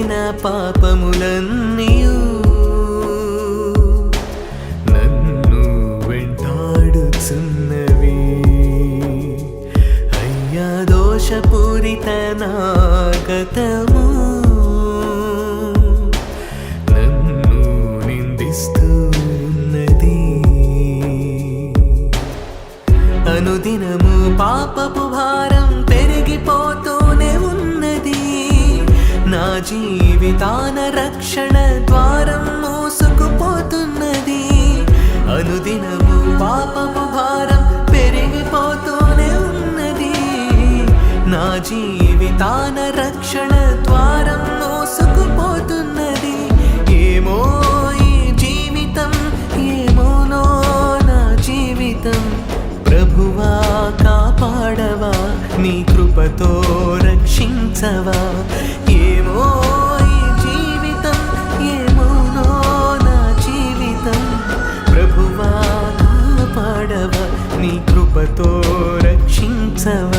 నా పాపములన్నీయు. నన్ను వెంటాడుచున్నవి. అయ్యా దోషపూరిత నాగతము నన్ను నిందిస్తూ ఉన్నది. అనుదినము పాపపు భారం జీవితాన రక్షణ ద్వారం మోసుకుపోతున్నది. అనుదినము పాపము భారం పెరిగిపోతూనే ఉన్నది. నా జీవితాన రక్షణ ద్వారం మోసుకుపోతున్నది. ఏమో ఈ జీవితం ఏమోనో నా జీవితం. ప్రభువా కాపాడవా నీ కృపతో రక్షించవా. కాపాడవా నీ కృపతో రక్షించవా